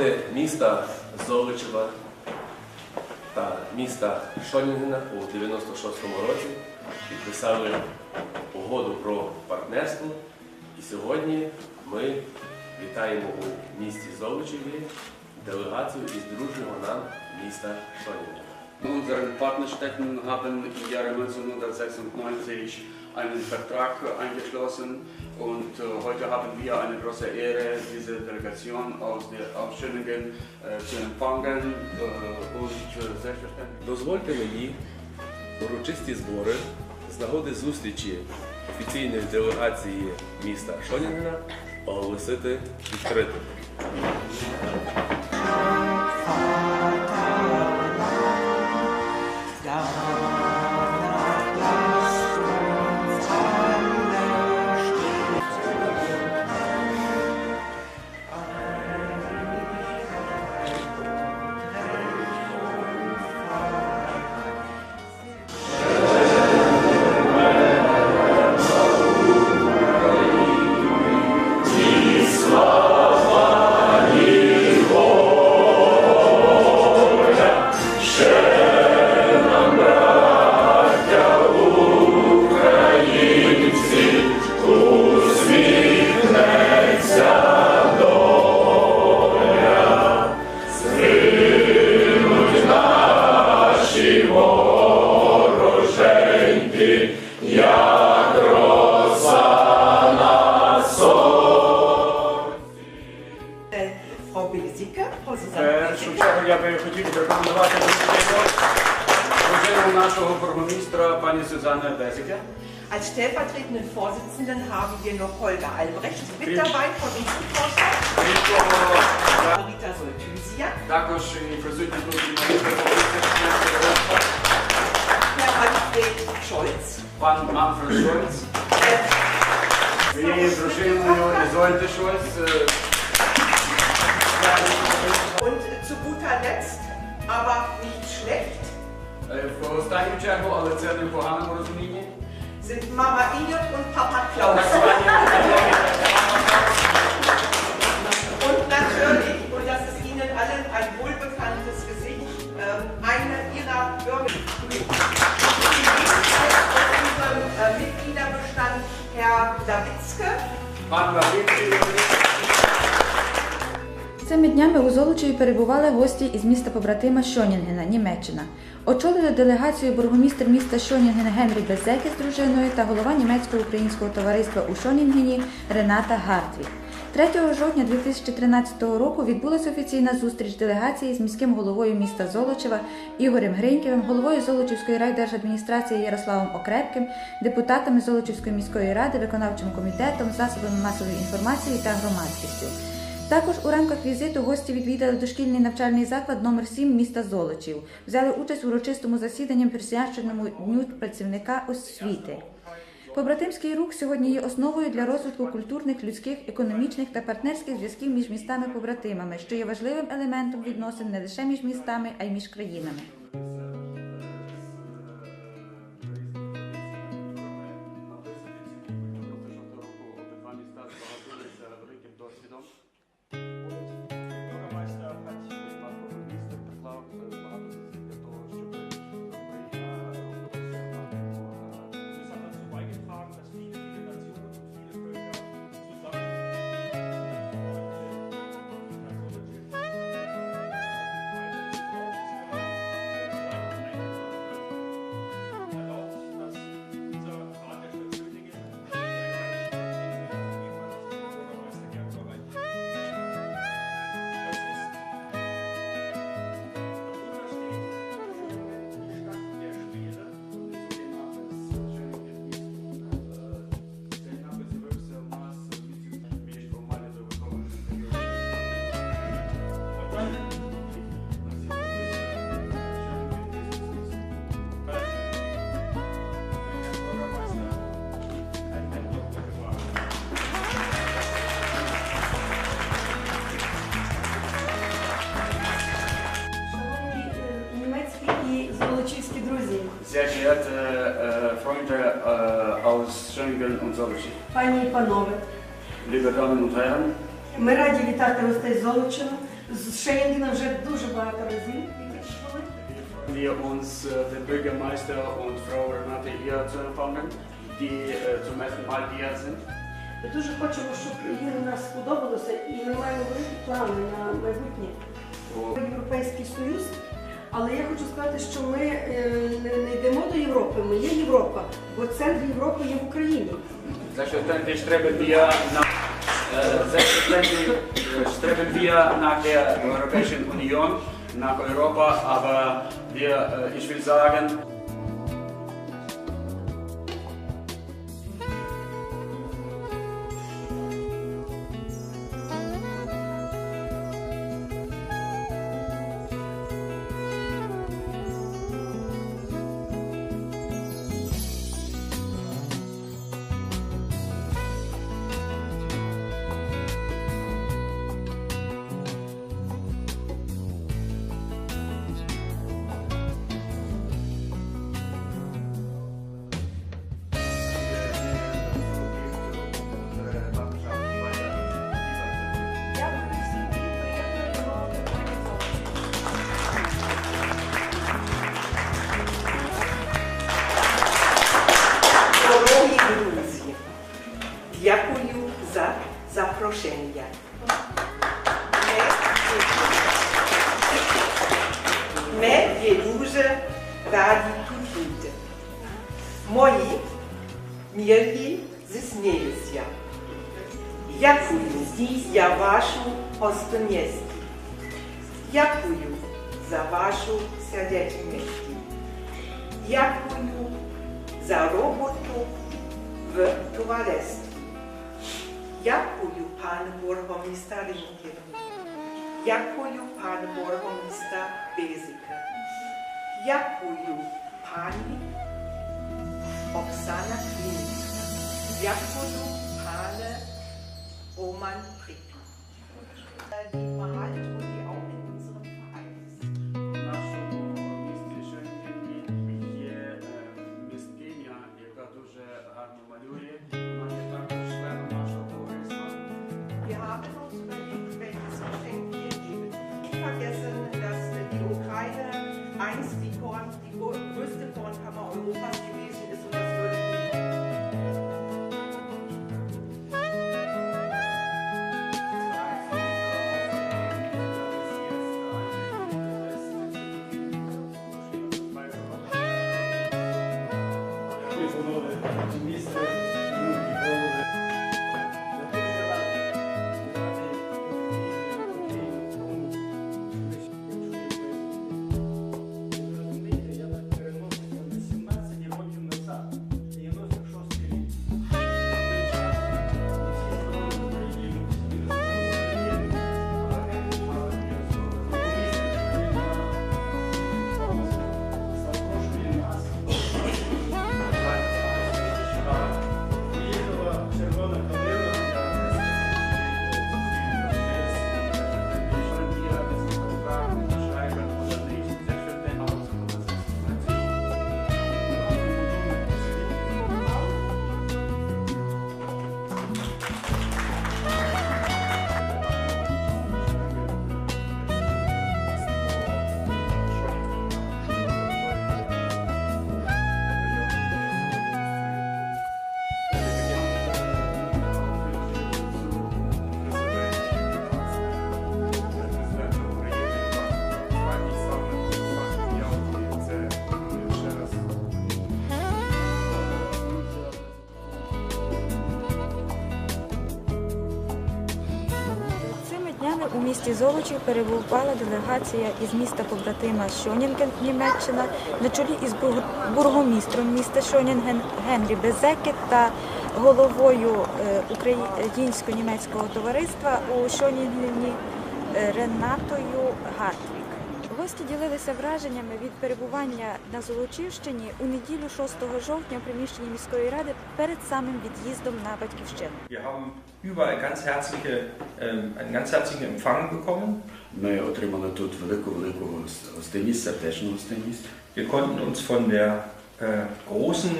громади міста Золочева та міста Шонінгена у 96-му році підписали угоду про партнерство. І сьогодні ми вітаємо у місті Золочеві делегацію із дружнього нам міста Шонінгена. In unseren Partnerstädten haben im Jahre 1996 einen Vertrag eingeschlossen und äh, heute haben wir eine große Ehre, diese Delegation aus, der, aus Schöningen äh, zu empfangen äh, und äh, selbstverständlich. Дозвольте мені урочисті збори з нагоди зустрічі офіційної делегації міста Шонінгена оголосити відкритим. Frau Bilsicke, Frau В Susanne першу Bilsicke. чергу я би хотів рекомендувати до суттєво дружину нашого бургомістра пані Сюзанне Безике. Als stellvertretenden Vorsitzenden haben wir noch Holger Albrecht mit dabei von unserem Vorstand, Крім того, я Rita Soltüsia, також і присутні тут Scholz, пан Манфред Шольц. Моєю дружиною Ізольди Шольц. е, und zu guter Letzt, aber nicht schlecht, е, В останню чергу, але це не в поганому розумінні. sind Mama Inge und Papa Так Klaus. звані Und natürlich, Dawitzke, пан Цими днями у Золочеві перебували гості із міста побратима Шонінгена, Німеччина. Очолили делегацію бургомістр міста Шонінген Генрі Безеки з дружиною та голова німецько-українського товариства у Шонінгені Рената Гартві. 3 жовтня 2013 року відбулася офіційна зустріч делегації з міським головою міста Золочева Ігорем Гриньківим, головою Золочівської райдержадміністрації Ярославом Окрепким, депутатами Золочівської міської ради, виконавчим комітетом, засобами масової інформації та громадськістю. Також у рамках візиту гості відвідали дошкільний навчальний заклад номер 7 міста Золочів. Взяли участь у урочистому засіданні присвяченому Дню працівника освіти. Побратимський рух сьогодні є основою для розвитку культурних, людських, економічних та партнерських зв'язків між містами-побратимами, що є важливим елементом відносин не лише між містами, а й між країнами. Sehr geehrte äh, Freunde äh, aus Schöningen und Solchi, пані і панове, Liebe Damen und Herren, Ми раді вітати гостей з Золочева. З Шенгена вже дуже багато разів відвідували. wir uns äh, den Bürgermeister und Frau Renate hier zu empfangen, die äh, zum ersten Mal hier sind. Ми дуже хочемо, щоб їм у нас сподобалося, і ми маємо великі плани на майбутнє. Und Європейський Союз. Але я хочу сказати, що ми е, не, йдемо до Європи, ми є Європа, бо центр Європи є в Україні. Nach, äh, selbstverständlich äh, streben wir nach der Europäischen Union, aber wir, äh, ich will sagen, povést. Děkuji, pane Borhomista Rinkevu. Děkuji, pane Borhomista Bezika. Děkuji, paní Oksana Klinická. Děkuji, pane Oman Prikl. Die einst die, Korn, die größte Kornkammer Europas місті Золочі перебувала делегація із міста побратима Шонінген, Німеччина, на чолі із бургомістром міста Шонінген Генрі Безеки та головою е, українсько-німецького товариства у Шонінгені е, Ренатою Гартвік. Гості ділилися враженнями від перебування на Золочівщині у неділю 6 жовтня у приміщенні міської ради перед самим від'їздом на батьківщину. Ähm. Ми отримали тут велику-велику гостинність, сердечну гостинність. Wir konnten uns von der äh, großen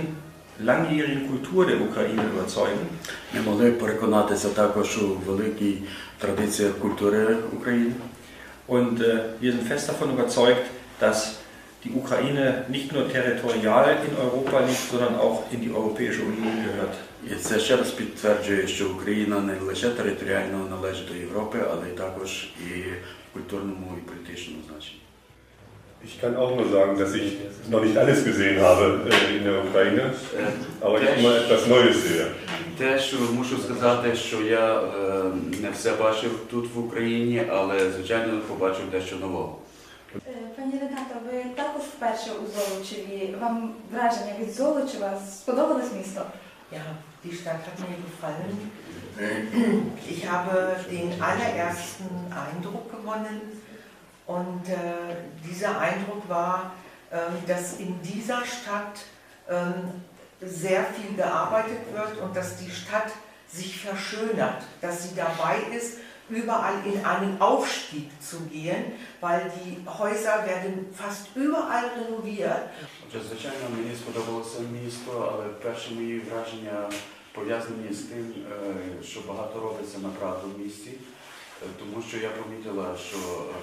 langjährigen Kultur der Ukraine überzeugen. Ми могли переконатися також у великій традиції культури України. Und äh, wir sind fest davon überzeugt, dass die Ukraine nicht nur territorial in Europa liegt, sondern auch in die Europäische Union gehört. І це ще раз підтверджує, що Україна не лише територіально належить до Європи, але й також і в культурному і політичному значенні. Ich kann auch nur sagen, dass ich noch nicht alles gesehen habe äh, in der Ukraine, aber ich immer etwas Neues sehe. Теж мушу сказати, що я е, не все бачив тут в Україні, але звичайно побачив дещо нового. Е, Пані Рената, ви також вперше у Золочеві. Вам враження від Золочева сподобалось місто? Ja, die Stadt hat mir gefallen. Ich habe den allerersten Eindruck gewonnen und äh, dieser Eindruck war, ähm, dass in dieser Stadt ähm, sehr viel gearbeitet wird und dass die Stadt sich verschönert, dass sie dabei ist, überall in einen Aufstieg zu gehen, weil die Häuser werden fast überall renoviert. Отже, звичайно, мені сподобалося місто, але перші мої враження пов'язані з тим, е, що багато робиться направду в місті, Е, Тому що я помітила, що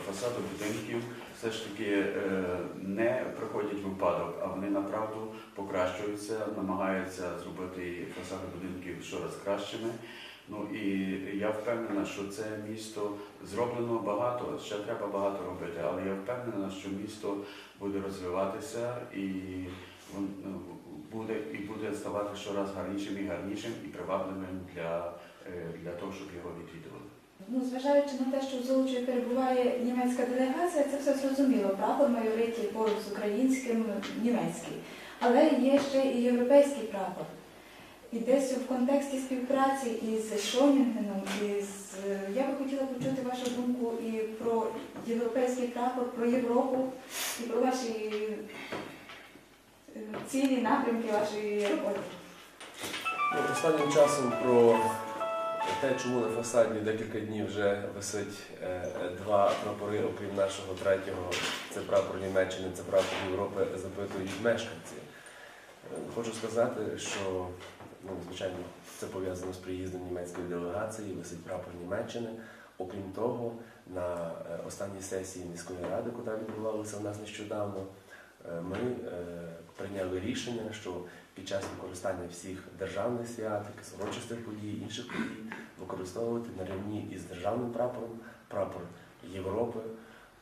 фасади будинків все ж таки е, не приходять в випадок, а вони направду покращуються, намагаються зробити фасади будинків щораз кращими. Ну і я впевнена, що це місто зроблено багато, ще треба багато робити, але я впевнена, що місто буде розвиватися і ну, буде, і буде ставати щораз гарнішим і гарнішим і привабливим для, е, для того, щоб його відвідували. Ну, зважаючи на те, що в Золочеві перебуває німецька делегація, це все зрозуміло. Прапор майоритій поруч з українським німецький. Але є ще і європейський прапор. І десь в контексті співпраці із Шонінгеном, із я би хотіла почути вашу думку і про європейський прапор, про Європу, і про ваші е, цілі, напрямки вашої роботи. Ну, Останнім часом про те, чому на фасаді декілька днів вже висить е, два прапори, окрім нашого третього, це прапор Німеччини, це прапор Європи, запитують мешканці. Е, Хочу сказати, що ну, звичайно це пов'язано з приїздом німецької делегації, висить прапор Німеччини. Окрім того, на е, останній сесії міської ради, яка відбувалася у нас нещодавно, ми прийняли рішення, що під час використання всіх державних свят, якихось урочистих подій, інших подій, використовувати на рівні із державним прапором, прапор Європи.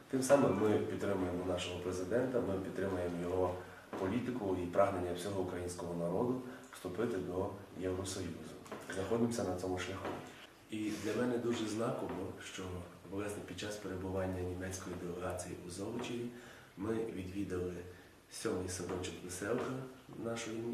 Тим самим ми підтримуємо нашого президента, ми підтримуємо його політику і прагнення всього українського народу вступити до Євросоюзу. Знаходимося на цьому шляху. І для мене дуже знаково, що власне під час перебування німецької делегації у Золочеві ми відвідали сьомий садочок веселка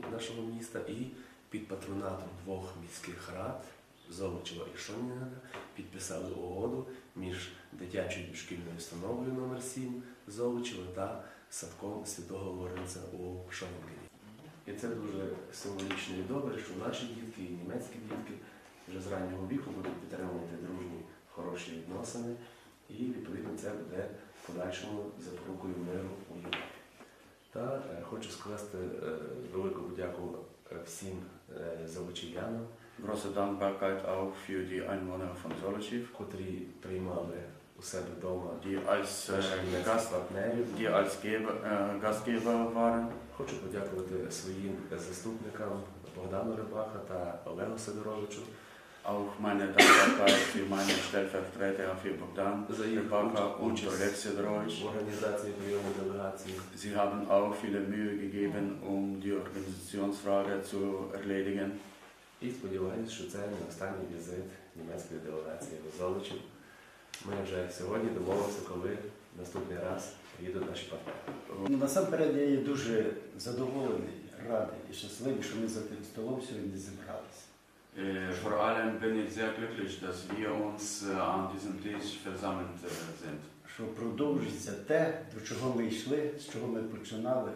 нашого міста і під патронатом двох міських рад Золочева і Шонінгена підписали угоду між дитячою дошкільною установою номер 7 Золочева та садком Святого Лоренця у Шонінгені. І це дуже символічно і добре, що наші дітки і німецькі дітки вже з раннього віку будуть підтримувати дружні, хороші відносини, і відповідно це буде подальшому запорукою миру у Європі. Та е, хочу скласти е, велику подяку е, всім золочів'янам, Große Dankbarkeit auch für die Einwohner von Zolochiv, котрі приймали у себе вдома. Die als, наших äh, Gast, die als Gastgeber waren. Хочу подякувати своїм заступникам Богдану Рибаха та Олегу Сидоровичу Auch meine Dankbarkeit für meine Stellvertreter für Bogdan за їх Rybaka und організації прийому делегації. Sie haben auch viele Mühe gegeben, um die Organisationsfrage zu erledigen. І сподіваюся, що це не останній візит німецької делегації в Золочів. Ми вже сьогодні домовилися, коли наступний раз їдуть наші партнери. Насамперед я є дуже задоволений, радий і щасливий, що ми за тим столом сьогодні зібралися. Äh, Vor allem bin ich sehr glücklich, dass wir uns äh, an diesem Tisch versammelt äh, sind. Що продовжується те, до чого ми йшли, з чого ми починали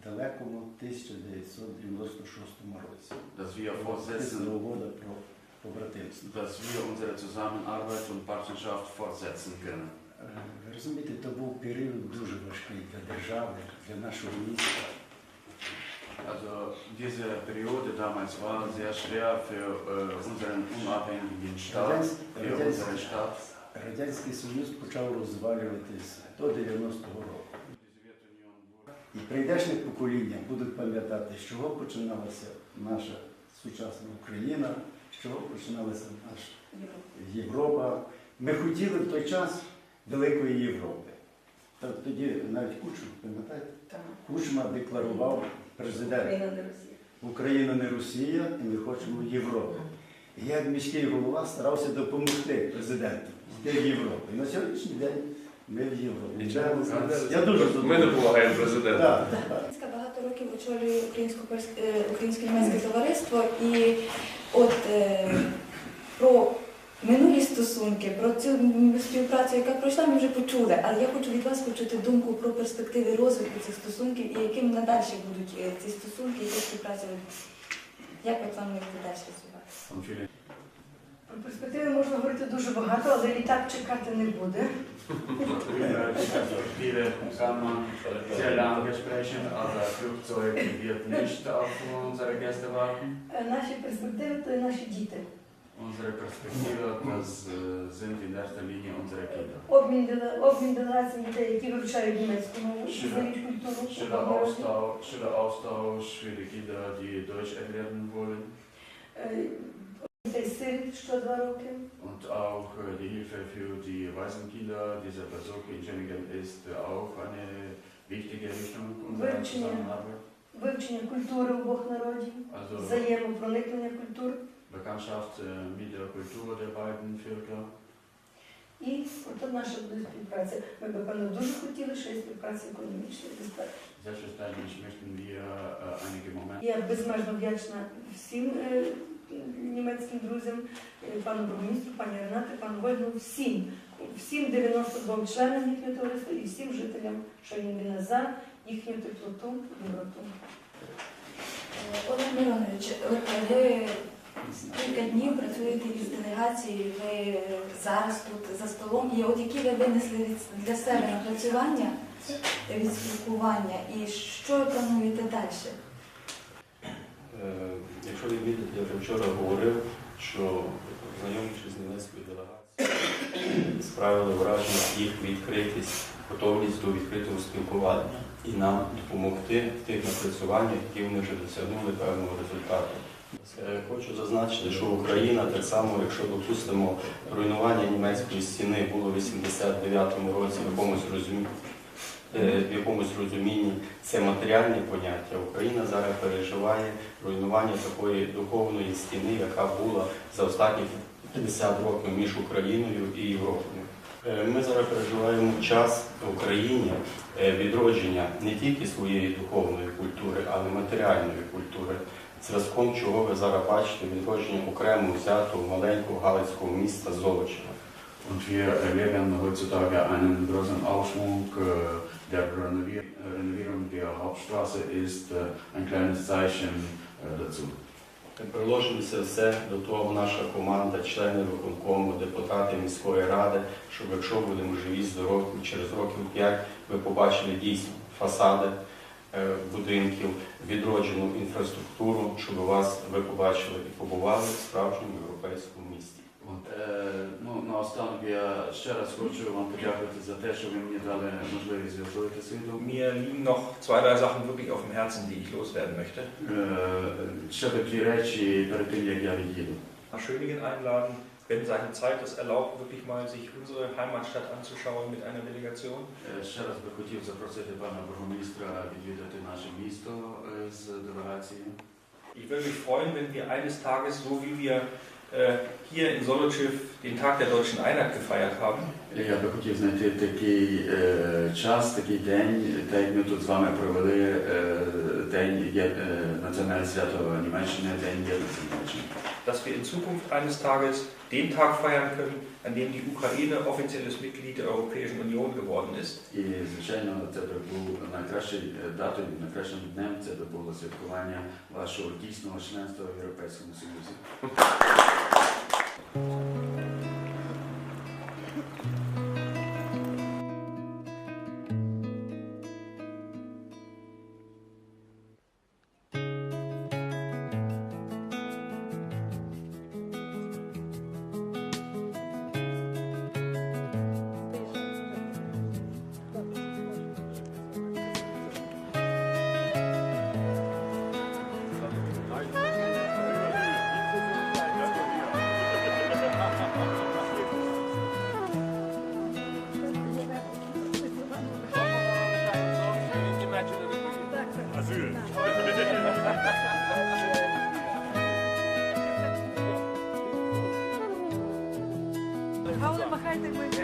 в далекому 1996 році. Dass wir fortsetzen, угода про побратимство. dass wir unsere Zusammenarbeit und Partnerschaft fortsetzen können. Е, Ви розумієте, то був період дуже важкий для держави, для нашого міста. Also diese Periode damals war sehr schwer für äh, unseren unabhängigen Staat, für unsere Stadt. Радянський Союз почав розвалюватися до 90-го року. І прийдешні покоління будуть пам'ятати, з чого починалася наша сучасна Україна, з чого починалася наша Європа. Ми хотіли в той час великої Європи. Тоді навіть Кучма, пам'ятаєте? Кучма декларував президент. Україна не Росія, і ми хочемо Європи. І я, як міський голова, старався допомогти президенту йти в Європу. І на сьогоднішній день ми в Європі. Я дуже Ми допомагаємо президенту. Українська багато років очолює українсько українсько-німецьке товариство і от е, про минулі стосунки, про цю співпрацю, яка пройшла, ми вже почули. Але я хочу від вас почути думку про перспективи розвитку цих стосунків і яким надалі будуть е, ці стосунки, яка співпраця. Як ви плануєте далі und Про перспективи можна говорити дуже багато, але літак чекати не буде. Viele kann sehr lange sprechen, aber Flugzeug wird nicht auf unsere Gäste warten. Наші перспективи то наші діти. Unsere Perspektive, das äh, sind in erster Linie unsere Kinder. Обмін, деле- обмін делегацій дітей, які вивчають німецьку мову, Ще. знають культуру. Schüleraustausch, Schüleraustausch für die Kinder, die Deutsch erlernen wollen. Е, Дітей сиріт щодва роки. Und auch äh, die Hilfe für die Waisenkinder. Dieser Besuch in Schöningen ist äh, auch eine wichtige Richtung unserer Wünschen, ja. Zusammenarbeit. Вивчення культури обох народів, Also взаємопроникнення культур. Bekanntschaft äh, mit der Kultur der beiden Völker. І от наша буде співпраця. Ми б, певно, дуже хотіли, що є співпраця економічна і безпеки. Selbstverständlich möchten wir äh, einige Momente Я безмежно вдячна всім е, німецьким друзям, е, пану бурмістру, пані Ренати, пану Вольну, всім, всім 92 членам їхнього товариства і всім жителям Шайніна за їхню теплоту, доброту. Олег Миронович, ви кілька днів працюєте із делегацією, ви зараз тут за столом. І от які ви винесли для себе напрацювання від спілкування і що ви плануєте далі? Е, Якщо відмітити, я вже вчора говорив, що знайомившись з німецькою делегацією, справили враження їх відкритість, готовність до відкритого спілкування і нам допомогти в тих напрацюваннях, які вони вже досягнули певного результату. Е, Хочу зазначити, що Україна так само, якщо допустимо руйнування німецької стіни було в 89-му році в якомусь розумінні, е, в якомусь розумінні це матеріальне поняття. Україна зараз переживає руйнування такої духовної стіни, яка була за останні 50 років між Україною і Європою. Е, Ми зараз переживаємо час в Україні відродження не тільки своєї духовної культури, але й матеріальної культури. Зразком, чого ви зараз бачите, відродження окремо взятого маленького галицького міста Золочева. Und wir erleben heutzutage einen großen Aufschwung der Renovierung der Hauptstraße ist ein kleines Zeichen dazu. Приложилося все до того наша команда, члени виконкому, депутати міської ради, щоб якщо будемо живі, здорові, через років 5 ви побачили дійсно фасади будинків, відроджену інфраструктуру, щоб вас ви побачили і побували в справжньому європейському місті. Äh, ну, наостанок я ще раз хочу вам подякувати за те, що ви мені дали можливість висловити свій думку. Mir liegen noch zwei, drei Sachen wirklich auf dem Herzen, die ich loswerden möchte. Е, Ще такі речі перед тим, як я від'їду. Nach Schöningen einladen, wenn seine Zeit es erlaubt, wirklich mal sich unsere Heimatstadt anzuschauen mit einer Delegation. Е, Ще раз би хотів запросити пана бургомістра відвідати наше місто е, з делегацією. Ich würde mich freuen, wenn wir eines Tages, so wie wir äh, hier in Solochiv den Tag der deutschen Einheit gefeiert haben, Я би хотів знайти такий е, час, такий день, так як ми тут з вами провели е, День є, е, національне свято Німеччини, День єдності Німеччини. dass wir in Zukunft eines Tages den Tag feiern können, an dem die Ukraine offizielles Mitglied der Europäischen Union geworden ist. І, звичайно, це би був найкращий е, датою, найкращим днем це би було святкування вашого дійсного членства в Європейському Союзі. Thank you. tengo